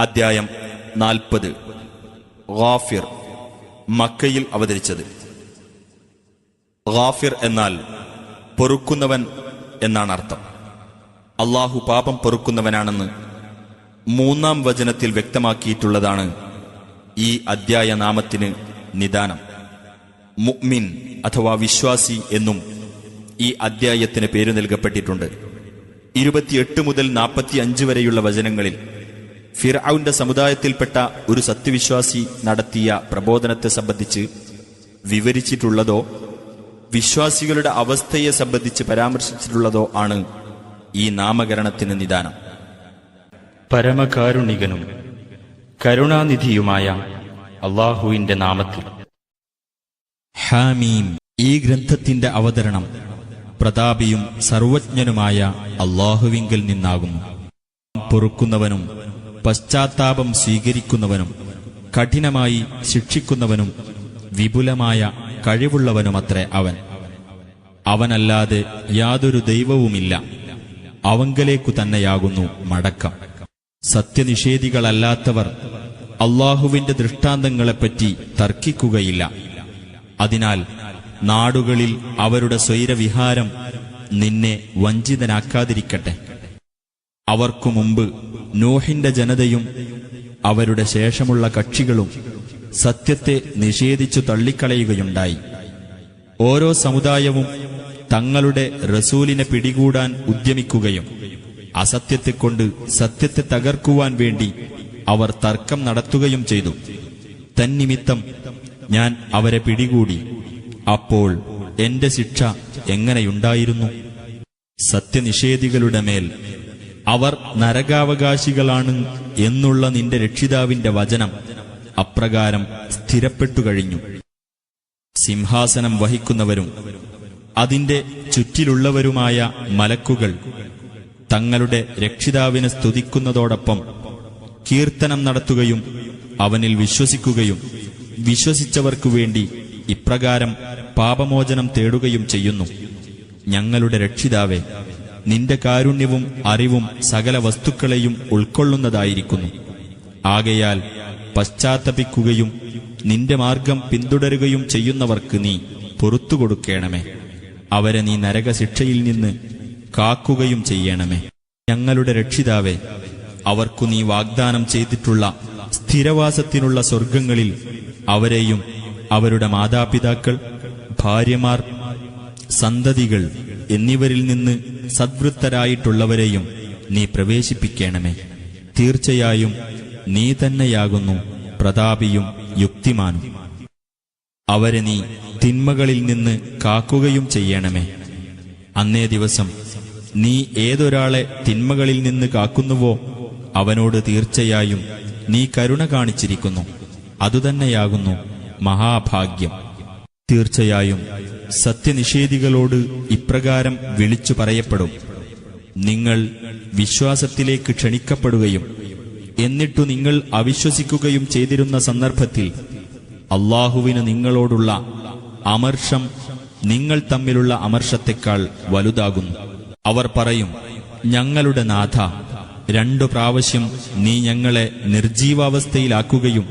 അദ്ധ്യായം നാൽപ്പത്. ഗാഫിർ മക്കയിൽ അവതരിച്ചത്. ഗാഫിർ എന്നാൽ പൊറുക്കുന്നവൻ എന്നാണ് അർത്ഥം. അള്ളാഹു പാപം പൊറുക്കുന്നവനാണെന്ന് മൂന്നാം വചനത്തിൽ വ്യക്തമാക്കിയിട്ടുള്ളതാണ് ഈ അദ്ധ്യായ നാമത്തിന് നിദാനം. മുഅ്മിൻ അഥവാ വിശ്വാസി എന്നും ഈ അദ്ധ്യായത്തിന് പേര് നൽകപ്പെട്ടിട്ടുണ്ട്. ഇരുപത്തിയെട്ട് മുതൽ നാൽപ്പത്തി അഞ്ച് വരെയുള്ള വചനങ്ങളിൽ ഫിർഔന്റെ സമുദായത്തിൽപ്പെട്ട ഒരു സത്യവിശ്വാസി നടത്തിയ പ്രബോധനത്തെ സംബന്ധിച്ച് വിവരിച്ചിട്ടുള്ളതോ വിശ്വാസികളുടെ അവസ്ഥയെ സംബന്ധിച്ച് പരാമർശിച്ചിട്ടുള്ളതോ ആണ് ഈ നാമകരണത്തിന് നിദാനം. പരമകാരുണികനും കരുണാനിധിയുമായ അള്ളാഹുവിന്റെ നാമത്തിൽ. ഹാമീം. ഈ ഗ്രന്ഥത്തിന്റെ അവതരണം പ്രതാപിയും സർവജ്ഞനുമായ അള്ളാഹുവിങ്കിൽ നിന്നാകുന്നു. പൊറുക്കുന്നവനും പശ്ചാത്താപം സ്വീകരിക്കുന്നവനും കഠിനമായി ശിക്ഷിക്കുന്നവനും വിപുലമായ കഴിവുള്ളവനുമത്രേ അവൻ. അവനല്ലാതെ യാതൊരു ദൈവവുമില്ല. അവങ്കലേക്കു തന്നെയാകുന്നു മടക്കം. സത്യനിഷേധികളല്ലാത്തവർ അള്ളാഹുവിന്റെ ദൃഷ്ടാന്തങ്ങളെപ്പറ്റി തർക്കിക്കുകയില്ല. അതിനാൽ നാടുകളിൽ അവരുടെ സ്വൈരവിഹാരം നിന്നെ വഞ്ചിതനാക്കാതിരിക്കട്ടെ. അവർക്കു മുമ്പ് നോഹിന്റെ ജനതയും അവരുടെ ശേഷമുള്ള കക്ഷികളും സത്യത്തെ നിഷേധിച്ചു തള്ളിക്കളയുകയുണ്ടായി. ഓരോ സമുദായവും തങ്ങളുടെ റസൂലിനെ പിടികൂടാൻ ഉദ്യമിക്കുകയും അസത്യത്തെക്കൊണ്ട് സത്യത്തെ തകർക്കുവാൻ വേണ്ടി അവർ തർക്കം നടത്തുകയും ചെയ്തു. തന്നിമിത്തം ഞാൻ അവരെ പിടികൂടി. അപ്പോൾ എന്റെ ശിക്ഷ എങ്ങനെയുണ്ടായിരുന്നു? സത്യനിഷേധികളുടെ മേൽ അവർ നരകാവകാശികളാണ് എന്നുള്ള നിന്റെ രക്ഷിതാവിന്റെ വചനം അപ്രകാരം സ്ഥിരപ്പെട്ടു കഴിഞ്ഞു. സിംഹാസനം വഹിക്കുന്നവരും അതിന്റെ ചുറ്റിലുള്ളവരുമായ മലക്കുകൾ തങ്ങളുടെ രക്ഷിതാവിനെ സ്തുതിക്കുന്നതോടൊപ്പം കീർത്തനം നടത്തുകയും അവനിൽ വിശ്വസിക്കുകയും വിശ്വസിച്ചവർക്കു വേണ്ടി ഇപ്രകാരം പാപമോചനം തേടുകയും ചെയ്യുന്നു. ഞങ്ങളുടെ രക്ഷിതാവെ നിന്റെ കാരുണ്യവും അറിവും സകല വസ്തുക്കളെയും ഉൾക്കൊള്ളുന്നതായിരിക്കുന്നു. ആകയാൽ പശ്ചാത്തപിക്കുകയും നിന്റെ മാർഗം പിന്തുടരുകയും ചെയ്യുന്നവർക്ക് നീ പൊറത്തു കൊടുക്കേണമേ അവരെ നീ നരകശിക്ഷയിൽ നിന്ന് കാക്കുകയും ചെയ്യണമേ. ഞങ്ങളുടെ രക്ഷിതാവെ അവർക്കു നീ വാഗ്ദാനം ചെയ്തിട്ടുള്ള സ്ഥിരവാസത്തിനുള്ള സ്വർഗങ്ങളിൽ അവരെയും അവരുടെ മാതാപിതാക്കൾ ഭാര്യമാർ സന്തതികൾ എന്നിവരിൽ നിന്ന് സദ്വൃത്തരായിട്ടുള്ളവരെയും നീ പ്രവേശിപ്പിക്കണമേ. തീർച്ചയായും നീ തന്നെയാകുന്നു പ്രതാപിയും യുക്തിമാനും. അവരെ നീ തിന്മകളിൽ നിന്ന് കാക്കുകയും ചെയ്യണമേ. അന്നേ ദിവസം നീ ഏതൊരാളെ തിന്മകളിൽ നിന്ന് കാക്കുന്നുവോ അവനോട് തീർച്ചയായും നീ കരുണ കാണിച്ചിരിക്കുന്നു. അതുതന്നെയാകുന്നു മഹാഭാഗ്യം. തീർച്ചയായും സത്യനിഷേധികളോട് ഇപ്രകാരം വിളിച്ചു പറയപ്പെടും. നിങ്ങൾ വിശ്വാസത്തിലേക്ക് ക്ഷണിക്കപ്പെടുകയും എന്നിട്ടു നിങ്ങൾ അവിശ്വസിക്കുകയും ചെയ്തിരുന്ന സന്ദർഭത്തിൽ അള്ളാഹുവിന് നിങ്ങളോടുള്ള അമർഷം നിങ്ങൾ തമ്മിലുള്ള അമർഷത്തെക്കാൾ വലുതാകുന്നു. അവർ പറയും ഞങ്ങളുടെ നാഥ രണ്ടു പ്രാവശ്യം നീ ഞങ്ങളെ നിർജീവാവസ്ഥയിലാക്കുകയും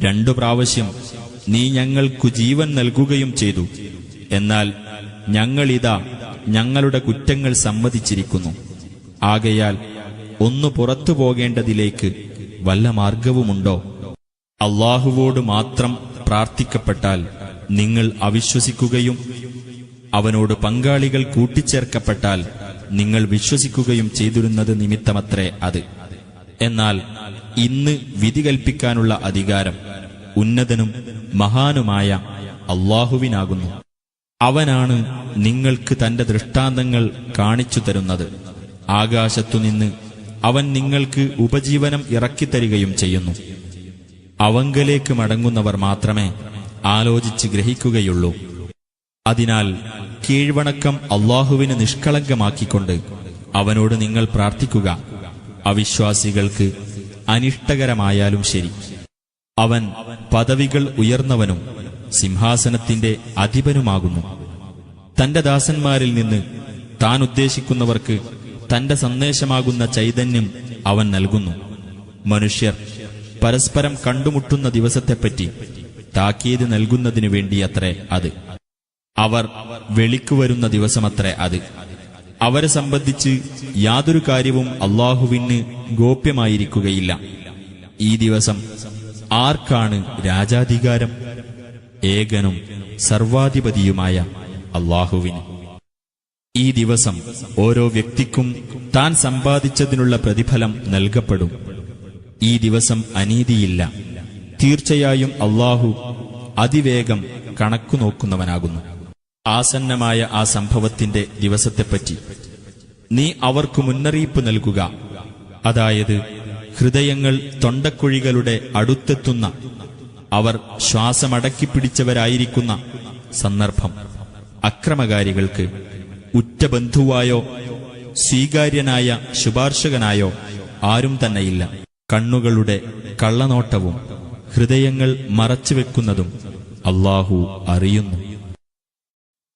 രണ്ടു പ്രാവശ്യം നീ ഞങ്ങൾക്കു ജീവൻ നൽകുകയും ചെയ്തു. എന്നാൽ ഞങ്ങളിതാ ഞങ്ങളുടെ കുറ്റങ്ങൾ സമ്മതിച്ചിരിക്കുന്നു. ആകയാൽ ഒന്നു പുറത്തു പോകേണ്ടതിലേക്ക് വല്ല മാർഗവുമുണ്ടോ? അള്ളാഹുവോട് മാത്രം പ്രാർത്ഥിക്കപ്പെട്ടാൽ നിങ്ങൾ അവിശ്വസിക്കുകയും അവനോട് പങ്കാളികൾ കൂട്ടിച്ചേർക്കപ്പെട്ടാൽ നിങ്ങൾ വിശ്വസിക്കുകയും ചെയ്തിരുന്നത് നിമിത്തമത്രേ അത്. എന്നാൽ ഇന്ന് വിധി കൽപ്പിക്കാനുള്ള അധികാരം ഉന്നതനും മഹാനുമായ അള്ളാഹുവിനാകുന്നു. അവനാണ് നിങ്ങൾക്ക് തന്റെ ദൃഷ്ടാന്തങ്ങൾ കാണിച്ചു തരുന്നത്. ആകാശത്തുനിന്ന് അവൻ നിങ്ങൾക്ക് ഉപജീവനം ഇറക്കിത്തരികയും ചെയ്യുന്നു. അവങ്കലേക്ക് മടങ്ങുന്നവർ മാത്രമേ ആലോചിച്ച് ഗ്രഹിക്കുകയുള്ളൂ. അതിനാൽ കീഴ്വണക്കം അള്ളാഹുവിന് നിഷ്കളങ്കമാക്കിക്കൊണ്ട് അവനോട് നിങ്ങൾ പ്രാർത്ഥിക്കുക. അവിശ്വാസികൾക്ക് അനിഷ്ടകരമായാലും ശരി. അവൻ പദവികൾ ഉയർന്നവനും സിംഹാസനത്തിന്റെ അധിപനുമാകുന്നു. തന്റെ ദാസന്മാരിൽ നിന്ന് താൻ ഉദ്ദേശിക്കുന്നവർക്ക് തന്റെ സന്ദേശമാകുന്ന ചൈതന്യം അവൻ നൽകുന്നു. മനുഷ്യർ പരസ്പരം കണ്ടുമുട്ടുന്ന ദിവസത്തെപ്പറ്റി താക്കീത് നൽകുന്നതിനു വേണ്ടിയത്രേ അത്. അവർ വെളിക്കുവരുന്ന ദിവസമത്രേ അത്. അവരെ സംബന്ധിച്ച് യാതൊരു കാര്യവും അള്ളാഹുവിന് ഗോപ്യമായിരിക്കുകയില്ല. ഈ ദിവസം ആർക്കാണ് രാജാധികാരം? ഏകനും സർവാധിപതിയുമായ അള്ളാഹുവിന്. ഈ ദിവസം ഓരോ വ്യക്തിക്കും താൻ സമ്പാദിച്ചതിനുള്ള പ്രതിഫലം നൽകപ്പെടും. ഈ ദിവസം അനീതിയില്ല. തീർച്ചയായും അള്ളാഹു അതിവേഗം കണക്കുനോക്കുന്നവനാകുന്നു. ആസന്നമായ ആ സംഭവത്തിന്റെ ദിവസത്തെപ്പറ്റി നീ അവർക്ക് മുന്നറിയിപ്പ് നൽകുക. അതായത് ഹൃദയങ്ങൾ തൊണ്ടക്കുഴികളുടെ അടുത്തെത്തുന്ന അവർ ശ്വാസമടക്കിപ്പിടിച്ചവരായിരിക്കുന്ന സന്ദർഭം. അക്രമകാരികൾക്ക് ഉറ്റ ബന്ധുവായോ സ്വീകാര്യനായ ശുപാർശകനായോ ആരും തന്നെയില്ല. കണ്ണുകളുടെ കള്ളനോട്ടവും ഹൃദയങ്ങൾ മറച്ചുവെക്കുന്നതും അള്ളാഹു അറിയുന്നു.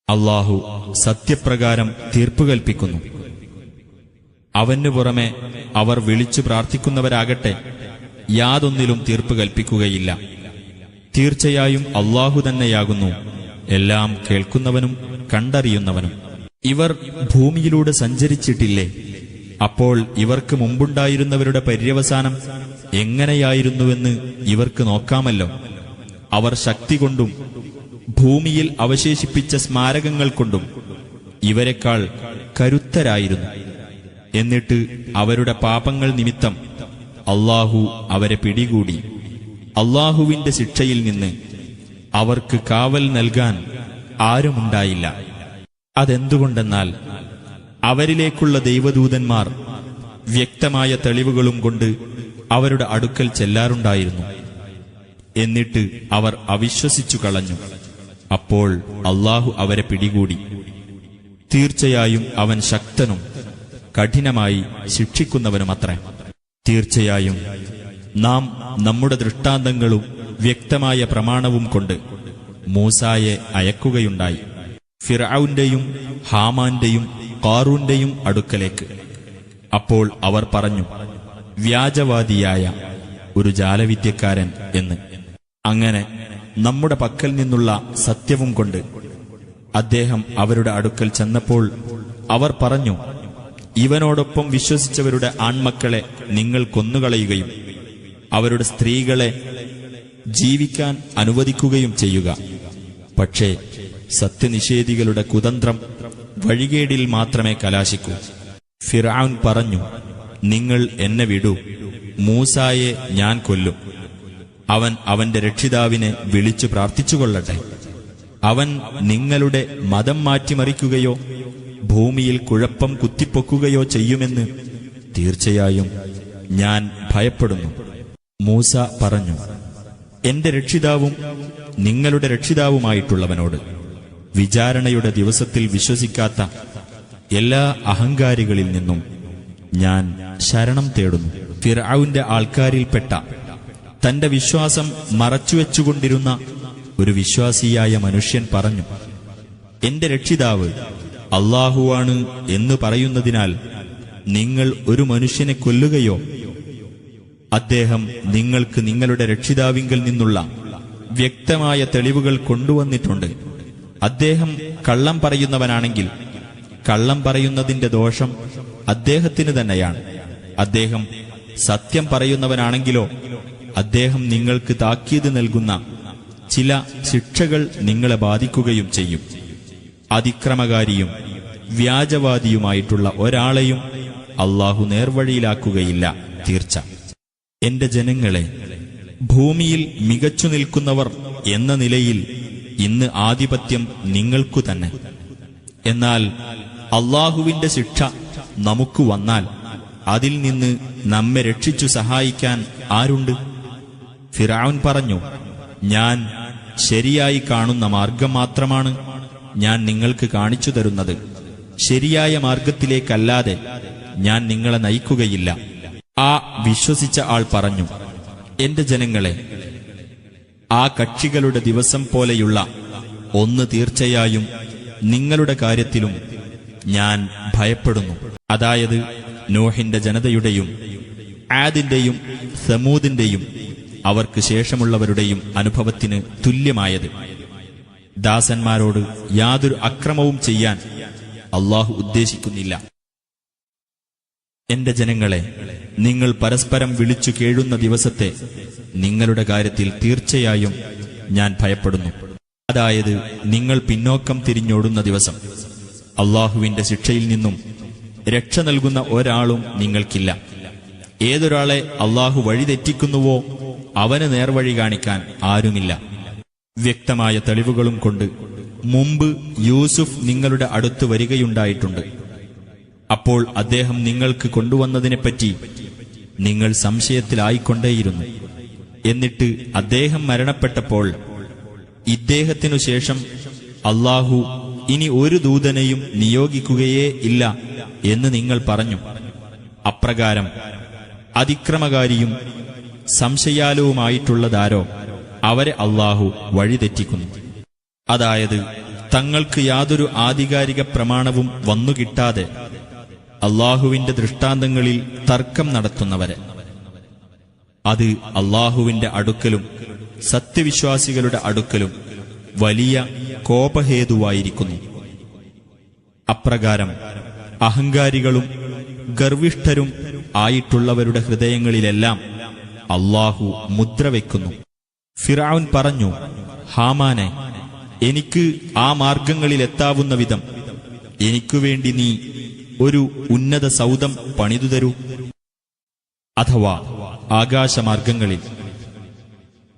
അള്ളാഹു സത്യപ്രകാരം തീർപ്പു കൽപ്പിക്കുന്നു അവനു പുറമെ അവർ വിളിച്ചു പ്രാർത്ഥിക്കുന്നവരാകട്ടെ യാതൊന്നിലും തീർപ്പ് കൽപ്പിക്കുകയില്ല. തീർച്ചയായും അള്ളാഹു തന്നെയാകുന്നു എല്ലാം കേൾക്കുന്നവനും കണ്ടറിയുന്നവനും. ഇവർ ഭൂമിയിലൂടെ സഞ്ചരിച്ചിട്ടില്ലേ? അപ്പോൾ ഇവർക്ക് മുമ്പുണ്ടായിരുന്നവരുടെ പര്യവസാനം എങ്ങനെയായിരുന്നുവെന്ന് ഇവർക്ക് നോക്കാമല്ലോ. അവർ ശക്തി കൊണ്ടും ഭൂമിയിൽ അവശേഷിപ്പിച്ച സ്മാരകങ്ങൾ കൊണ്ടും ഇവരെക്കാൾ കരുത്തരായിരുന്നു. എന്നിട്ട് അവരുടെ പാപങ്ങൾ നിമിത്തം അള്ളാഹു അവരെ പിടികൂടി. അള്ളാഹുവിന്റെ ശിക്ഷയിൽ നിന്ന് അവർക്ക് കാവൽ നൽകാൻ ആരുമുണ്ടായില്ല. അതെന്തുകൊണ്ടെന്നാൽ അവരിലേക്കുള്ള ദൈവദൂതന്മാർ വ്യക്തമായ തെളിവുകളും കൊണ്ട് അവരുടെ അടുക്കൽ ചെല്ലാറുണ്ടായിരുന്നു. എന്നിട്ട് അവർ അവിശ്വസിച്ചു കളഞ്ഞു. അപ്പോൾ അള്ളാഹു അവരെ പിടികൂടി. തീർച്ചയായും അവൻ ശക്തനും കഠിനമായി ശിക്ഷിക്കുന്നവനുമത്രേ. തീർച്ചയായും നാം നമ്മുടെ ദൃഷ്ടാന്തങ്ങളും വ്യക്തമായ പ്രമാണവും കൊണ്ട് മൂസായെ അയക്കുകയുണ്ടായി. ഫിറൌന്റെയും ഹാമാന്റെയും കാറൂന്റെയും അടുക്കലേക്ക്. അപ്പോൾ അവർ പറഞ്ഞു വ്യാജവാദിയായ ഒരു ജാലവിദ്യക്കാരൻ എന്ന്. അങ്ങനെ നമ്മുടെ പക്കൽ നിന്നുള്ള സത്യവും കൊണ്ട് അദ്ദേഹം അവരുടെ അടുക്കൽ ചെന്നപ്പോൾ അവർ പറഞ്ഞു ഇവനോടൊപ്പം വിശ്വസിച്ചവരുടെ ആൺമക്കളെ നിങ്ങൾ കൊന്നുകളയുകയും അവരുടെ സ്ത്രീകളെ ജീവിക്കാൻ അനുവദിക്കുകയും ചെയ്യുക. പക്ഷേ സത്യനിഷേധികളുടെ കുതന്ത്രം വഴികേടിൽ മാത്രമേ കലാശിക്കൂ. ഫിറാൻ പറഞ്ഞു നിങ്ങൾ എന്നെ വിടൂ. മൂസായെ ഞാൻ കൊല്ലും. അവൻ അവന്റെ രക്ഷിതാവിനെ വിളിച്ചു പ്രാർത്ഥിച്ചുകൊള്ളട്ടെ. അവൻ നിങ്ങളുടെ മതം മാറ്റിമറിക്കുകയോ ഭൂമിയിൽ കുഴപ്പം കുത്തിപ്പൊക്കുകയോ ചെയ്യുമെന്ന് തീർച്ചയായും ഞാൻ ഭയപ്പെടുന്നു. മൂസ പറഞ്ഞു എന്റെ രക്ഷിതാവും നിങ്ങളുടെ രക്ഷിതാവുമായിട്ടുള്ളവനോട് വിചാരണയുടെ ദിവസത്തിൽ വിശ്വസിക്കാത്ത എല്ലാ അഹങ്കാരികളിൽ നിന്നും ഞാൻ ശരണം തേടുന്നു. ഫിറാവിന്റെ ആൾക്കാരിൽപ്പെട്ട തന്റെ വിശ്വാസം മറച്ചുവെച്ചുകൊണ്ടിരുന്ന ഒരു വിശ്വാസിയായ മനുഷ്യൻ പറഞ്ഞു എന്റെ രക്ഷിതാവ് അള്ളാഹുവാണ് എന്ന് പറയുന്നതിനാൽ നിങ്ങൾ ഒരു മനുഷ്യനെ കൊല്ലുകയോ അദ്ദേഹം നിങ്ങൾക്ക് നിങ്ങളുടെ രക്ഷിതാവിങ്കൽ നിന്നുള്ള വ്യക്തമായ തെളിവുകൾ കൊണ്ടുവന്നിട്ടുണ്ട്. അദ്ദേഹം കള്ളം പറയുന്നവനാണെങ്കിൽ കള്ളം പറയുന്നതിന്റെ ദോഷം അദ്ദേഹത്തിന് തന്നെയാണ്. അദ്ദേഹം സത്യം പറയുന്നവനാണെങ്കിലോ അദ്ദേഹം നിങ്ങൾക്ക് താക്കീത് നൽകുന്ന ചില ശിക്ഷകൾ നിങ്ങളെ ബാധിക്കുകയും ചെയ്യും. അതിക്രമകാരിയും വ്യാജവാദിയുമായിട്ടുള്ള ഒരാളെയും അള്ളാഹു നേർവഴിയിലാക്കുകയില്ല. തീർച്ച. എന്റെ ജനങ്ങളെ ഭൂമിയിൽ മികച്ചു നിൽക്കുന്നവർ എന്ന നിലയിൽ ഇന്ന് ആധിപത്യം നിങ്ങൾക്കു തന്നെ. എന്നാൽ അള്ളാഹുവിന്റെ ശിക്ഷ നമുക്ക് വന്നാൽ അതിൽ നിന്ന് നമ്മെ രക്ഷിച്ചു സഹായിക്കാൻ ആരുണ്ട്? ഫിറാവൻ പറഞ്ഞു ഞാൻ ശരിയായി കാണുന്ന മാർഗം മാത്രമാണ് ഞാൻ നിങ്ങൾക്ക് കാണിച്ചു തരുന്നത്. ശരിയായ മാർഗത്തിലേക്കല്ലാതെ ഞാൻ നിങ്ങളെ നയിക്കുകയില്ല. ആ വിശ്വസിച്ച ആൾ പറഞ്ഞു എന്റെ ജനങ്ങളെ ആ കക്ഷികളുടെ ദിവസം പോലെയുള്ള ഒന്ന് തീർച്ചയായും നിങ്ങളുടെ കാര്യത്തിലും ഞാൻ ഭയപ്പെടുന്നു. അതായത് നോഹിന്റെ ജനതയുടെയും ആദിന്റെയും സമൂതിന്റെയും അവർക്ക് ശേഷമുള്ളവരുടെയും അനുഭവത്തിന് തുല്യമായത്. ദാസന്മാരോട് യാതൊരു അക്രമവും ചെയ്യാൻ അള്ളാഹു ഉദ്ദേശിക്കുന്നില്ല. എന്റെ ജനങ്ങളെ നിങ്ങൾ പരസ്പരം വിളിച്ചു കേഴുന്ന ദിവസത്തെ നിങ്ങളുടെ കാര്യത്തിൽ തീർച്ചയായും ഞാൻ ഭയപ്പെടുന്നു. അതായത് നിങ്ങൾ പിന്നോക്കം തിരിഞ്ഞോടുന്ന ദിവസം. അള്ളാഹുവിന്റെ ശിക്ഷയിൽ നിന്നും രക്ഷ നൽകുന്ന ഒരാളും നിങ്ങൾക്കില്ല. ഏതൊരാളെ അള്ളാഹു വഴിതെറ്റിക്കുന്നുവോ അവന് നേർവഴി കാണിക്കാൻ ആരുമില്ല. വ്യക്തമായ തെളിവുകളും കൊണ്ട് മുമ്പ് യൂസുഫ് നിങ്ങളുടെ അടുത്ത് വരികയുണ്ടായിട്ടുണ്ട്. അപ്പോൾ അദ്ദേഹം നിങ്ങൾക്ക് കൊണ്ടുവന്നതിനെപ്പറ്റി നിങ്ങൾ സംശയത്തിലായിക്കൊണ്ടേയിരുന്നു. എന്നിട്ട് അദ്ദേഹം മരണപ്പെട്ടപ്പോൾ ഇദ്ദേഹത്തിനു ശേഷം അള്ളാഹു ഇനി ഒരു ദൂതനെയും നിയോഗിക്കുകയേ ഇല്ല എന്ന് നിങ്ങൾ പറഞ്ഞു. അപ്രകാരം അതിക്രമകാരിയും സംശയാലുവുമായിട്ടുള്ളതാരോ അവരെ അള്ളാഹു വഴിതെറ്റിക്കുന്നു. അതായത് തങ്ങൾക്ക് യാതൊരു ആധികാരിക പ്രമാണവും വന്നുകിട്ടാതെ അള്ളാഹുവിന്റെ ദൃഷ്ടാന്തങ്ങളിൽ തർക്കം നടത്തുന്നവരെ. അത് അള്ളാഹുവിന്റെ അടുക്കലും സത്യവിശ്വാസികളുടെ അടുക്കലും വലിയ കോപഹേതുവായിരിക്കുന്നു. അപ്രകാരം അഹങ്കാരികളും ഗർവിഷ്ഠരും ആയിട്ടുള്ളവരുടെ ഹൃദയങ്ങളിലെല്ലാം അള്ളാഹു മുദ്ര വയ്ക്കുന്നു ഫിറാവുൻ പറഞ്ഞു ഹാമാനെ എനിക്ക് ആ മാർഗങ്ങളിലെത്താവുന്ന വിധം എനിക്കുവേണ്ടി നീ ഒരു ഉന്നത സൗദം പണിതു തരൂ അഥവാ ആകാശമാർഗങ്ങളിൽ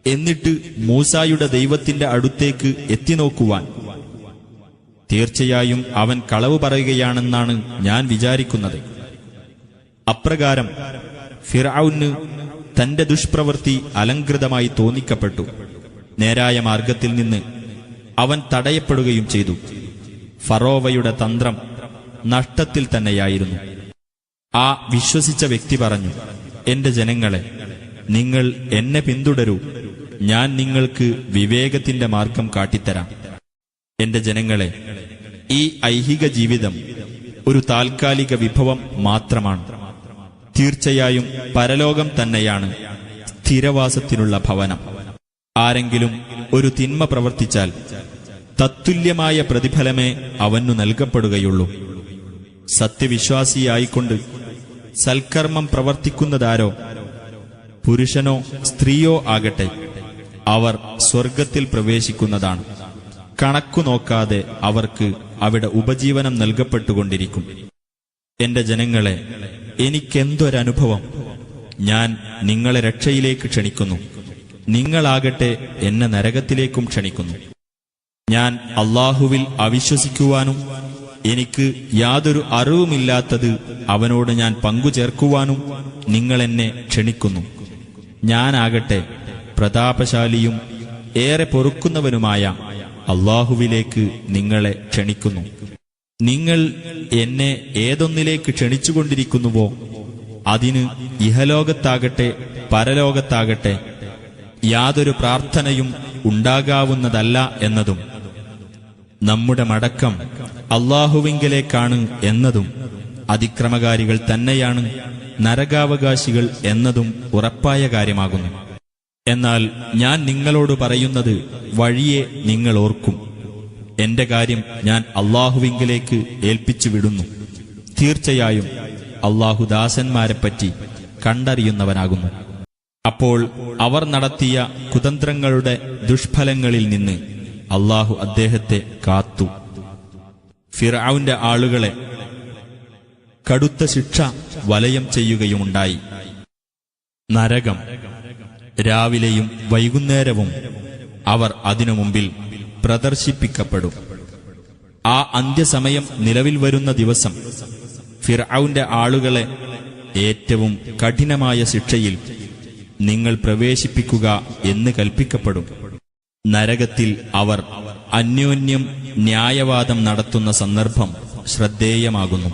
എന്നിട്ട് മൂസായുടെ ദൈവത്തിന്റെ അടുത്തേക്ക് എത്തിനോക്കുവാൻ. തീർച്ചയായും അവൻ കളവ് പറയുകയാണെന്നാണ് ഞാൻ വിചാരിക്കുന്നത്. അപ്രകാരം ഫിറൌന് തന്റെ ദുഷ്പ്രവൃത്തി അലങ്കൃതമായി തോന്നിക്കപ്പെട്ടു. നേരായ മാർഗത്തിൽ നിന്ന് അവൻ തടയപ്പെടുകയും ചെയ്തു. ഫറോവയുടെ തന്ത്രം നഷ്ടത്തിൽ തന്നെയായിരുന്നു. ആ വിശ്വസിച്ച വ്യക്തി പറഞ്ഞു എന്റെ ജനങ്ങളെ നിങ്ങൾ എന്നെ പിന്തുടരൂ. ഞാൻ നിങ്ങൾക്ക് വിവേകത്തിന്റെ മാർഗം കാട്ടിത്തരാം. എന്റെ ജനങ്ങളെ ഈ ഐഹിക ജീവിതം ഒരു താൽക്കാലിക വിഭവം മാത്രമാണ്. തീർച്ചയായും പരലോകം തന്നെയാണ് സ്ഥിരവാസത്തിനുള്ള ഭവനം. ആരെങ്കിലും ഒരു തിന്മ പ്രവർത്തിച്ചാൽ തത്തുല്യമായ പ്രതിഫലമേ അവനു നൽകപ്പെടുകയുള്ളൂ. സത്യവിശ്വാസിയായിക്കൊണ്ട് സൽക്കർമ്മം പ്രവർത്തിക്കുന്നതാരോ പുരുഷനോ സ്ത്രീയോ ആകട്ടെ അവർ സ്വർഗത്തിൽ പ്രവേശിക്കുന്നതാണ്. കണക്കു നോക്കാതെ അവർക്ക് അവിടെ ഉപജീവനം നൽകപ്പെട്ടുകൊണ്ടിരിക്കും. എന്റെ ജനങ്ങളെ എനിക്കെന്തൊരനുഭവം? ഞാൻ നിങ്ങളെ രക്ഷയിലേക്ക് ക്ഷണിക്കുന്നു. നിങ്ങളാകട്ടെ എന്നെ നരകത്തിലേക്കും ക്ഷണിക്കുന്നു. ഞാൻ അള്ളാഹുവിൽ അവിശ്വസിക്കുവാനും എനിക്ക് യാതൊരു അറിവുമില്ലാത്തത് അവനോട് ഞാൻ പങ്കുചേർക്കുവാനും നിങ്ങളെന്നെ ക്ഷണിക്കുന്നു. ഞാനാകട്ടെ പ്രതാപശാലിയും ഏറെ പൊറുക്കുന്നവനുമായ അള്ളാഹുവിലേക്ക് നിങ്ങളെ ക്ഷണിക്കുന്നു. നിങ്ങൾ എന്നെ ഏതൊന്നിലേക്ക് ക്ഷണിച്ചുകൊണ്ടിരിക്കുന്നുവോ അതിന് ഇഹലോകത്താകട്ടെ പരലോകത്താകട്ടെ യാതൊരു പ്രാർത്ഥനയും ഉണ്ടാകാവുന്നതല്ല എന്നതും നമ്മുടെ മടക്കം അള്ളാഹുവിങ്കലേക്കാണ് എന്നതും അതിക്രമകാരികൾ തന്നെയാണ് നരകാവകാശികൾ എന്നതും ഉറപ്പായ കാര്യമാകുന്നു. എന്നാൽ ഞാൻ നിങ്ങളോട് പറയുന്നത് വഴിയെ നിങ്ങൾ ഓർക്കും. എന്റെ കാര്യം ഞാൻ അള്ളാഹുവിങ്കിലേക്ക് ഏൽപ്പിച്ചു വിടുന്നു. തീർച്ചയായും അള്ളാഹു ദാസന്മാരെപ്പറ്റി കണ്ടറിയുന്നവനാകുന്നു. അപ്പോൾ അവർ നടത്തിയ കുതന്ത്രങ്ങളുടെ ദുഷ്ഫലങ്ങളിൽ നിന്ന് അള്ളാഹു അദ്ദേഹത്തെ കാത്തു. ഫിറാവിന്റെ ആളുകളെ കടുത്ത ശിക്ഷ വലയം ചെയ്യുകയുമുണ്ടായി. നരകം. രാവിലെയും വൈകുന്നേരവും അവർ അതിനു മുമ്പിൽ പ്രദർശിപ്പിക്കപ്പെടും. ആ അന്ത്യസമയം നിലവിൽ വരുന്ന ദിവസം ഫിർഔന്റെ ആളുകളെ ഏറ്റവും കഠിനമായ ശിക്ഷയിൽ നിങ്ങൾ പ്രവേശിപ്പിക്കുക എന്ന് കൽപ്പിക്കപ്പെടും. നരകത്തിൽ അവർ അന്യോന്യം ന്യായവാദം നടത്തുന്ന സന്ദർഭം ശ്രദ്ധേയമാകുന്നു.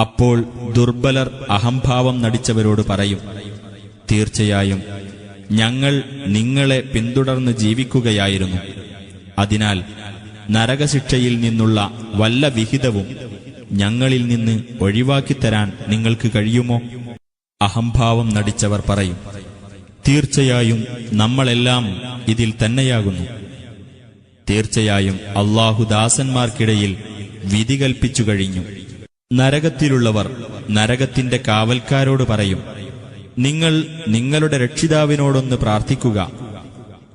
അപ്പോൾ ദുർബലർ അഹംഭാവം നടിച്ചവരോട് പറയും തീർച്ചയായും ഞങ്ങൾ നിങ്ങളെ പിന്തുടർന്ന് ജീവിക്കുകയായിരുന്നു. അതിനാൽ നരകശിക്ഷയിൽ നിന്നുള്ള വല്ല വിഹിതവും ഞങ്ങളിൽ നിന്ന് ഒഴിവാക്കിത്തരാൻ നിങ്ങൾക്ക് കഴിയുമോ? അഹംഭാവം നടിച്ചവർ പറയും. തീർച്ചയായും നമ്മളെല്ലാം ഇതിൽ തന്നെയാകുന്നു. തീർച്ചയായും അള്ളാഹുദാസന്മാർക്കിടയിൽ വിധി കൽപ്പിച്ചു കഴിഞ്ഞു. നരകത്തിലുള്ളവർ നരകത്തിന്റെ കാവൽക്കാരോട് പറയും. നിങ്ങൾ നിങ്ങളുടെ രക്ഷിതാവിനോടൊന്ന് പ്രാർത്ഥിക്കുക.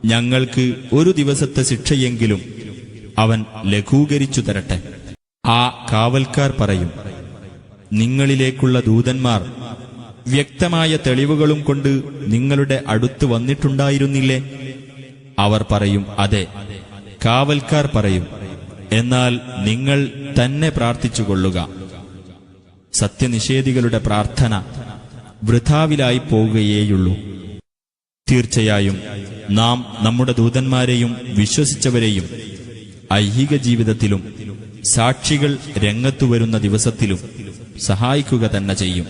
ഞങ്ങൾക്ക് ഒരു ദിവസത്തെ ശിക്ഷയെങ്കിലും അവൻ ലഘൂകരിച്ചു തരട്ടെ. ആ കാവൽക്കാർ പറയും നിങ്ങളിലേക്കുള്ള ദൂതന്മാർ വ്യക്തമായ തെളിവുകളും കൊണ്ട് നിങ്ങളുടെ അടുത്ത് വന്നിട്ടുണ്ടായിരുന്നില്ലേ? അവർ പറയും അതെ. കാവൽക്കാർ പറയും എന്നാൽ നിങ്ങൾ തന്നെ പ്രാർത്ഥിച്ചുകൊള്ളുക. സത്യനിഷേധികളുടെ പ്രാർത്ഥന വൃഥാവിലായി പോകുകയേയുള്ളൂ തീർച്ചയായും നാം നമ്മുടെ ദൂതന്മാരെയും വിശ്വസിച്ചവരെയും ഐഹിക ജീവിതത്തിലും സാക്ഷികൾ രംഗത്തു വരുന്ന ദിവസത്തിലും സഹായിക്കുക തന്നെ ചെയ്യും.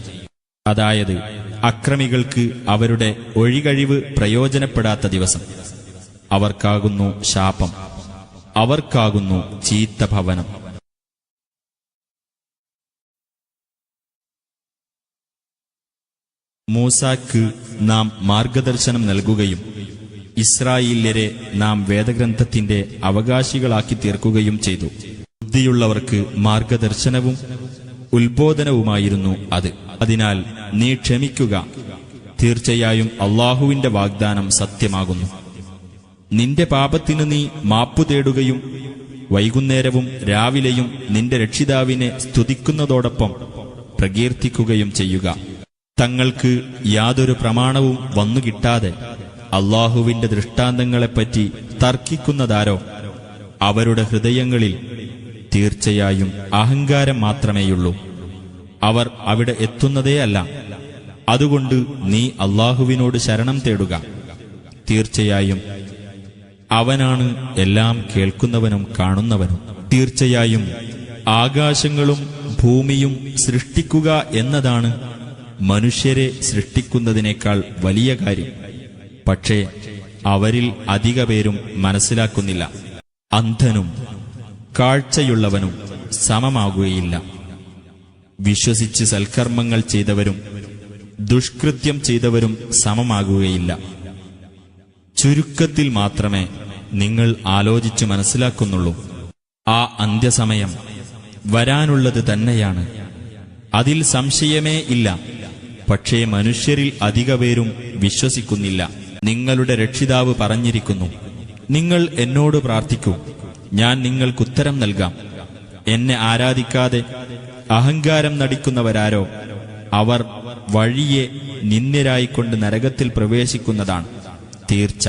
അതായത് അക്രമികൾക്ക് അവരുടെ ഒഴികഴിവ് പ്രയോജനപ്പെടാത്ത ദിവസം. അവർക്കാകുന്നു ശാപം. അവർക്കാകുന്നു ചീത്ത ഭവനം. മൂസാക്ക് നാം മാർഗദർശനം നൽകുകയും ഇസ്രായേലരെ നാം വേദഗ്രന്ഥത്തിന്റെ അവകാശികളാക്കി തീർക്കുകയും ചെയ്തു. ബുദ്ധിയുള്ളവർക്ക് മാർഗദർശനവും ഉത്ബോധനവുമായിരുന്നു അത്. അതിനാൽ നീ ക്ഷമിക്കുക. തീർച്ചയായും അള്ളാഹുവിന്റെ വാഗ്ദാനം സത്യമാകുന്നു. നിന്റെ പാപത്തിന് നീ മാപ്പു തേടുകയും വൈകുന്നേരവും രാവിലെയും നിന്റെ രക്ഷിതാവിനെ സ്തുതിക്കുന്നതോടൊപ്പം പ്രകീർത്തിക്കുകയും ചെയ്യുക. തങ്ങൾക്ക് യാതൊരു പ്രമാണവും വന്നുകിട്ടാതെ അള്ളാഹുവിന്റെ ദൃഷ്ടാന്തങ്ങളെപ്പറ്റി തർക്കിക്കുന്നതാരോ? അവരുടെ ഹൃദയങ്ങളിൽ തീർച്ചയായും അഹങ്കാരം മാത്രമേയുള്ളൂ. അവർ അവിടെ എത്തുന്നതേയല്ല അതുകൊണ്ട് നീ അള്ളാഹുവിനോട് ശരണം തേടുക. തീർച്ചയായും അവനാണ് എല്ലാം കേൾക്കുന്നവനും കാണുന്നവനും. തീർച്ചയായും ആകാശങ്ങളും ഭൂമിയും സൃഷ്ടിക്കുക എന്നതാണ് മനുഷ്യരെ സൃഷ്ടിക്കുന്നതിനേക്കാൾ വലിയ കാര്യം. പക്ഷേ അവരിൽ അധിക പേരും മനസ്സിലാക്കുന്നില്ല. അന്ധനും കാഴ്ചയുള്ളവനും സമമാകുകയില്ല. വിശ്വസിച്ച് സൽക്കർമ്മങ്ങൾ ചെയ്തവരും ദുഷ്കൃത്യം ചെയ്തവരും സമമാകുകയില്ല. ചുരുക്കത്തിൽ മാത്രമേ നിങ്ങൾ ആലോചിച്ചു മനസ്സിലാക്കുന്നുള്ളൂ. ആ അന്ത്യസമയം വരാനുള്ളത് തന്നെയാണ്. അതിൽ സംശയമേ ഇല്ല. പക്ഷേ മനുഷ്യരിൽ അധിക പേരും വിശ്വസിക്കുന്നില്ല. നിങ്ങളുടെ രക്ഷിതാവ് പറഞ്ഞിരിക്കുന്നു നിങ്ങൾ എന്നോട് പ്രാർത്ഥിക്കൂ ഞാൻ നിങ്ങൾക്കുത്തരം നൽകാം. എന്നെ ആരാധിക്കാതെ അഹങ്കാരം നടിക്കുന്നവരാരോ? അവർ വഴിയെ നിന്ദ്യരായിക്കൊണ്ട് നരകത്തിൽ പ്രവേശിക്കുന്നതാണ്. തീർച്ച.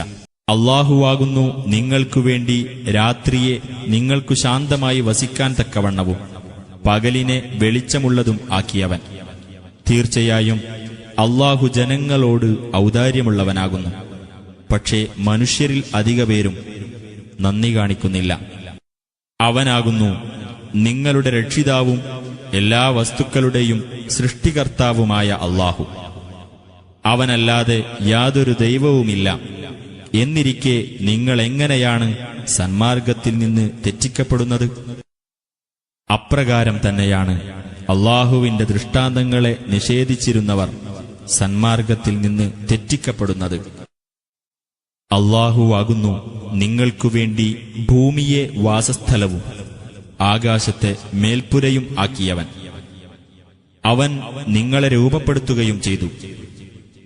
അള്ളാഹുവാകുന്നു നിങ്ങൾക്കു വേണ്ടി രാത്രിയെ നിങ്ങൾക്കു ശാന്തമായി വസിക്കാൻ തക്കവണ്ണവും പകലിനെ വെളിച്ചമുള്ളതും ആക്കിയവൻ. തീർച്ചയായും അള്ളാഹു ജനങ്ങളോട് ഔദാര്യമുള്ളവനാകുന്നു. പക്ഷേ മനുഷ്യരിൽ അധിക പേരും നന്ദി കാണിക്കുന്നില്ല. അവനാകുന്നു നിങ്ങളുടെ രക്ഷിതാവും എല്ലാ വസ്തുക്കളുടെയും സൃഷ്ടികർത്താവുമായ അള്ളാഹു. അവനല്ലാതെ യാതൊരു ദൈവവുമില്ല. എന്നിരിക്കെ നിങ്ങൾ എങ്ങനെയാണ് സന്മാർഗത്തിൽ നിന്ന് തെറ്റിക്കപ്പെടുന്നത്? അപ്രകാരം തന്നെയാണ് അള്ളാഹുവിന്റെ ദൃഷ്ടാന്തങ്ങളെ നിഷേധിച്ചിരുന്നവർ സന്മാർഗത്തിൽ നിന്ന് തെറ്റിക്കപ്പെടുന്നത്. അള്ളാഹുവാകുന്നു നിങ്ങൾക്കു വേണ്ടി ഭൂമിയെ വാസസ്ഥലവും ആകാശത്തെ മേൽപ്പുരയും ആക്കിയവൻ. അവൻ നിങ്ങളെ രൂപപ്പെടുത്തുകയും ചെയ്തു.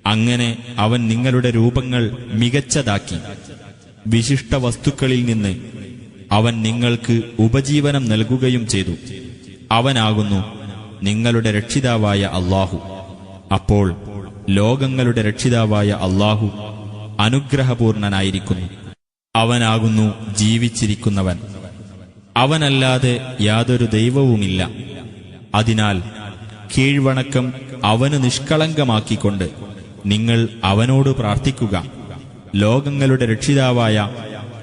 അങ്ങനെ അവൻ നിങ്ങളുടെ രൂപങ്ങൾ മികച്ചതാക്കി. വിശിഷ്ട വസ്തുക്കളിൽ നിന്ന് അവൻ നിങ്ങൾക്ക് ഉപജീവനം നൽകുകയും ചെയ്തു. അവനാകുന്നു നിങ്ങളുടെ രക്ഷിതാവായ അള്ളാഹു. അപ്പോൾ ലോകങ്ങളുടെ രക്ഷിതാവായ അള്ളാഹു അനുഗ്രഹപൂർണനായിരിക്കുന്നു. അവനാകുന്നു ജീവിച്ചിരിക്കുന്നവൻ. അവനല്ലാതെ യാതൊരു ദൈവവുമില്ല. അതിനാൽ കീഴ്വണക്കം അവന് നിഷ്കളങ്കമാക്കിക്കൊണ്ട് നിങ്ങൾ അവനോട് പ്രാർത്ഥിക്കുക. ലോകങ്ങളുടെ രക്ഷിതാവായ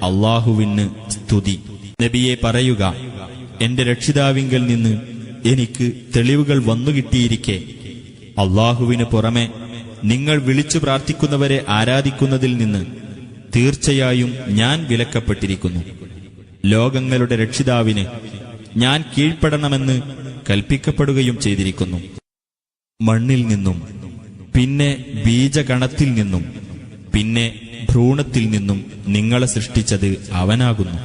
അള്ളാഹുവിന് സ്തുതി. നബിയെ പറയുക എന്റെ രക്ഷിതാവിങ്കിൽ നിന്ന് എനിക്ക് തെളിവുകൾ വന്നുകിട്ടിയിരിക്കെ അള്ളാഹുവിന് പുറമെ നിങ്ങൾ വിളിച്ചു പ്രാർത്ഥിക്കുന്നവരെ ആരാധിക്കുന്നതിൽ നിന്ന് തീർച്ചയായും ഞാൻ വിലക്കപ്പെട്ടിരിക്കുന്നു. ലോകങ്ങളുടെ രക്ഷിതാവിന് ഞാൻ കീഴ്പ്പെടണമെന്ന് കൽപ്പിക്കപ്പെടുകയും ചെയ്തിരിക്കുന്നു. മണ്ണിൽ നിന്നും പിന്നെ ബീജഗണത്തിൽ നിന്നും പിന്നെ ഭ്രൂണത്തിൽ നിന്നും നിങ്ങളെ സൃഷ്ടിച്ചത് അവനാകുന്നു.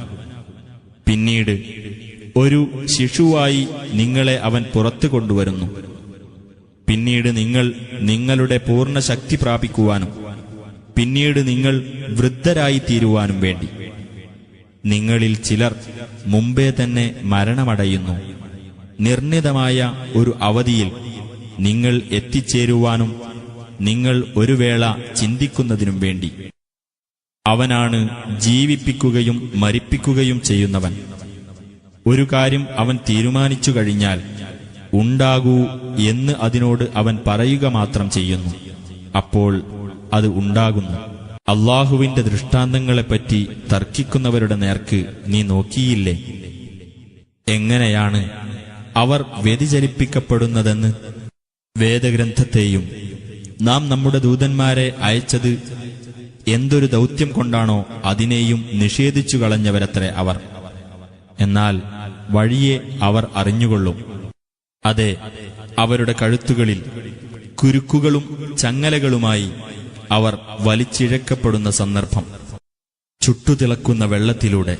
പിന്നീട് ഒരു ശിശുവായി നിങ്ങളെ അവൻ പുറത്തു കൊണ്ടുവരുന്നു. പിന്നീട് നിങ്ങൾ നിങ്ങളുടെ പൂർണ ശക്തി പ്രാപിക്കുവാനും പിന്നീട് നിങ്ങൾ വൃദ്ധരായി തീരുവാനും വേണ്ടി. നിങ്ങളിൽ ചിലർ മുമ്പേ തന്നെ മരണമടയുന്നു. നിർണിതമായ ഒരു അവധിയിൽ നിങ്ങൾ എത്തിച്ചേരുവാനും നിങ്ങൾ ഒരു വേള ചിന്തിക്കുന്നതിനും വേണ്ടി. അവനാണ് ജീവിപ്പിക്കുകയും മരിപ്പിക്കുകയും ചെയ്യുന്നവൻ. ഒരു കാര്യം അവൻ തീരുമാനിച്ചു കഴിഞ്ഞാൽ ഉണ്ടാകൂ എന്ന് അതിനോട് അവൻ പറയുക മാത്രം ചെയ്യുന്നു. അപ്പോൾ അത് ഉണ്ടാകുന്നു. അള്ളാഹുവിന്റെ ദൃഷ്ടാന്തങ്ങളെപ്പറ്റി തർക്കിക്കുന്നവരുടെ നേർക്ക് നീ നോക്കിയില്ലേ? എങ്ങനെയാണ് അവർ വ്യതിചലിപ്പിക്കപ്പെടുന്നതെന്ന്? വേദഗ്രന്ഥത്തെയും നാം നമ്മുടെ ദൂതന്മാരെ അയച്ചത് എന്തൊരു ദൗത്യം കൊണ്ടാണോ അതിനെയും നിഷേധിച്ചു കളഞ്ഞവരത്രേ അവർ. എന്നാൽ വഴിയെ അവർ അറിഞ്ഞുകൊള്ളും. അതെ അവരുടെ കഴുത്തുകളിൽ കുരുക്കുകളും ചങ്ങലകളുമായി അവർ വലിച്ചിഴക്കപ്പെടുന്ന സന്ദർഭം. ചുട്ടുതിളക്കുന്ന വെള്ളത്തിലൂടെ.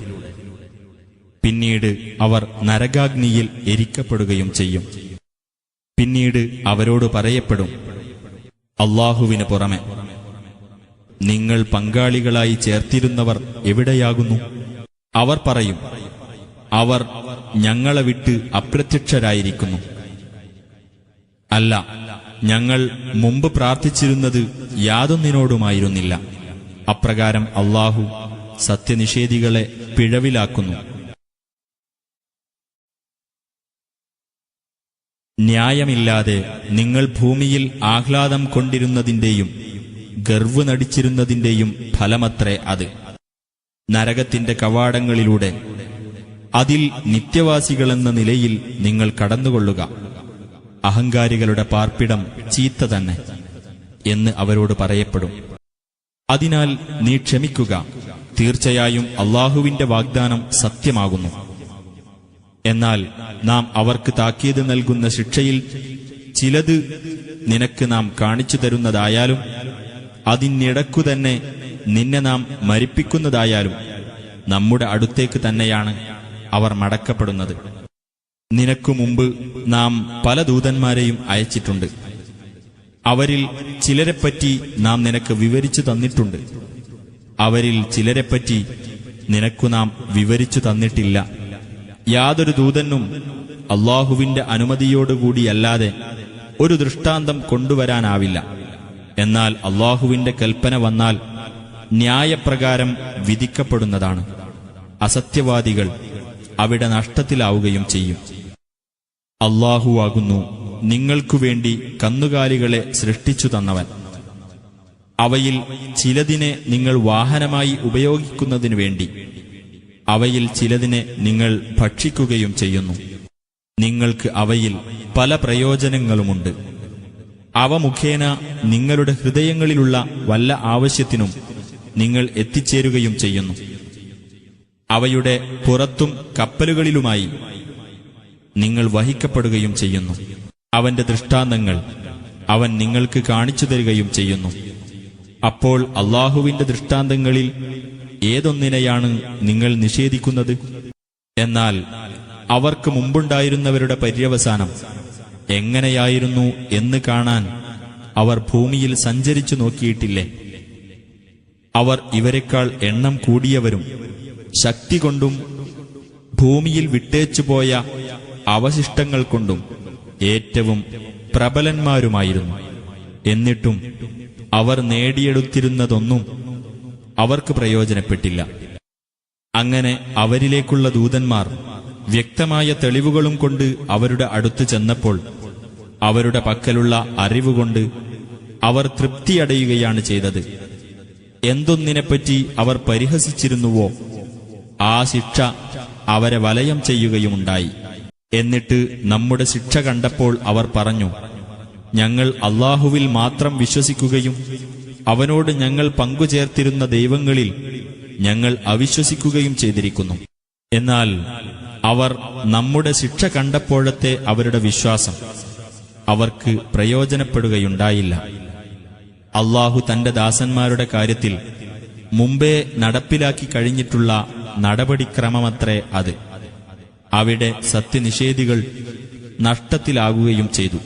പിന്നീട് അവർ നരകാഗ്നിയിൽ എരിക്കപ്പെടുകയും ചെയ്യും. പിന്നീട് അവരോട് പറയപ്പെടും അള്ളാഹുവിന് പുറമെ നിങ്ങൾ പങ്കാളികളായി ചേർത്തിരുന്നവർ എവിടെയാകുന്നു? അവർ പറയും അവർ ഞങ്ങളെ വിട്ട് അപ്രത്യക്ഷരായിരിക്കുന്നു. അല്ല ഞങ്ങൾ മുമ്പ് പ്രാർത്ഥിച്ചിരുന്നത് യാതൊന്നിനോടുമായിരുന്നില്ല. അപ്രകാരം അള്ളാഹു സത്യനിഷേധികളെ പിഴവിലാക്കുന്നു. ന്യായമില്ലാതെ നിങ്ങൾ ഭൂമിയിൽ ആഹ്ലാദം കൊണ്ടിരുന്നതിന്റെയും ഗർവ് നടിച്ചിരുന്നതിന്റെയും ഫലമത്രേ അത്. നരകത്തിന്റെ കവാടങ്ങളിലൂടെ അതിൽ നിത്യവാസികളെന്ന നിലയിൽ നിങ്ങൾ കടന്നുകൊള്ളുക. അഹങ്കാരികളുടെ പാർപ്പിടം ചീത്ത തന്നെ എന്ന് അവരോട് പറയപ്പെടും. അതിനാൽ നീ ക്ഷമിക്കുക. തീർച്ചയായും അള്ളാഹുവിന്റെ വാഗ്ദാനം സത്യമാകുന്നു. എന്നാൽ നാം അവർക്ക് താക്കീത് നൽകുന്ന ശിക്ഷയിൽ ചിലത് നിനക്ക് നാം കാണിച്ചു തരുന്നതായാലും അതിനിടക്കു തന്നെ നിന്നെ നാം മരിപ്പിക്കുന്നതായാലും നമ്മുടെ അടുത്തേക്ക് തന്നെയാണ് അവർ മടക്കപ്പെടുന്നത്. നിനക്കു മുമ്പ് നാം പല ദൂതന്മാരെയും അയച്ചിട്ടുണ്ട്. അവരിൽ ചിലരെപ്പറ്റി നാം നിനക്ക് വിവരിച്ചു തന്നിട്ടുണ്ട്. അവരിൽ ചിലരെപ്പറ്റി നിനക്കു നാം വിവരിച്ചു തന്നിട്ടില്ല. യാതൊരു ദൂതനും അള്ളാഹുവിന്റെ അനുമതിയോടുകൂടിയല്ലാതെ ഒരു ദൃഷ്ടാന്തം കൊണ്ടുവരാനാവില്ല. എന്നാൽ അള്ളാഹുവിന്റെ കൽപ്പന വന്നാൽ ന്യായപ്രകാരം വിധിക്കപ്പെടുന്നതാണ്. അസത്യവാദികൾ അവിടെ നഷ്ടത്തിലാവുകയും ചെയ്യും. അള്ളാഹുവാകുന്നു നിങ്ങൾക്കുവേണ്ടി കന്നുകാലികളെ സൃഷ്ടിച്ചു തന്നവൻ. അവയിൽ ചിലതിനെ നിങ്ങൾ വാഹനമായി ഉപയോഗിക്കുന്നതിനു വേണ്ടി. അവയിൽ ചിലതിനെ നിങ്ങൾ ഭക്ഷിക്കുകയും ചെയ്യുന്നു. നിങ്ങൾക്ക് അവയിൽ പല പ്രയോജനങ്ങളുമുണ്ട്. അവ മുഖേന നിങ്ങളുടെ ഹൃദയങ്ങളിലുള്ള വല്ല ആവശ്യത്തിനും നിങ്ങൾ എത്തിച്ചേരുകയും ചെയ്യുന്നു. അവയുടെ പുറത്തും കപ്പലുകളിലുമായി നിങ്ങൾ വഹിക്കപ്പെടുകയും ചെയ്യുന്നു. അവന്റെ ദൃഷ്ടാന്തങ്ങൾ അവൻ നിങ്ങൾക്ക് കാണിച്ചു തരികയും ചെയ്യുന്നു. അപ്പോൾ അള്ളാഹുവിന്റെ ദൃഷ്ടാന്തങ്ങളിൽ ഏതൊന്നിനെയാണ് നിങ്ങൾ നിഷേധിക്കുന്നത്? എന്നാൽ അവർക്ക് മുമ്പുണ്ടായിരുന്നവരുടെ പര്യവസാനം എങ്ങനെയായിരുന്നു എന്ന് കാണാൻ അവർ ഭൂമിയിൽ സഞ്ചരിച്ചു നോക്കിയിട്ടില്ലേ? അവർ ഇവരെക്കാൾ എണ്ണം കൂടിയവരും ശക്തി കൊണ്ടും ഭൂമിയിൽ വിട്ടേച്ചുപോയ അവശിഷ്ടങ്ങൾ കൊണ്ടും ഏറ്റവും പ്രബലന്മാരുമായിരുന്നു. എന്നിട്ടും അവർ നേടിയെടുത്തിരുന്നതൊന്നും അവർക്ക് പ്രയോജനപ്പെട്ടില്ല. അങ്ങനെ അവരിലേക്കുള്ള ദൂതന്മാർ വ്യക്തമായ തെളിവുകളും കൊണ്ട് അവരുടെ അടുത്ത് ചെന്നപ്പോൾ അവരുടെ പക്കലുള്ള അറിവുകൊണ്ട് അവർ തൃപ്തിയടയുകയാണ് ചെയ്തത്. എന്തൊന്നിനെപ്പറ്റി അവർ പരിഹസിച്ചിരുന്നുവോ? ആ ശിക്ഷ അവരെ വലയം ചെയ്യുകയുമുണ്ടായി. എന്നിട്ട് നമ്മുടെ ശിക്ഷ കണ്ടപ്പോൾ അവർ പറഞ്ഞു ഞങ്ങൾ അള്ളാഹുവിൽ മാത്രം വിശ്വസിക്കുകയും അവനോട് ഞങ്ങൾ പങ്കുചേർത്തിരുന്ന ദൈവങ്ങളിൽ ഞങ്ങൾ അവിശ്വസിക്കുകയും ചെയ്തിരിക്കുന്നു. എന്നാൽ അവർ നമ്മുടെ ശിക്ഷ കണ്ടപ്പോഴത്തെ അവരുടെ വിശ്വാസം അവർക്ക് പ്രയോജനപ്പെടുകയുണ്ടായില്ല. അള്ളാഹു തന്റെ ദാസന്മാരുടെ കാര്യത്തിൽ മുമ്പേ നടപ്പിലാക്കി കഴിഞ്ഞിട്ടുള്ള നടപടിക്രമമത്രേ അത്. അവിടെ സത്യനിഷേധികൾ നഷ്ടത്തിലാകുകയും ചെയ്തു.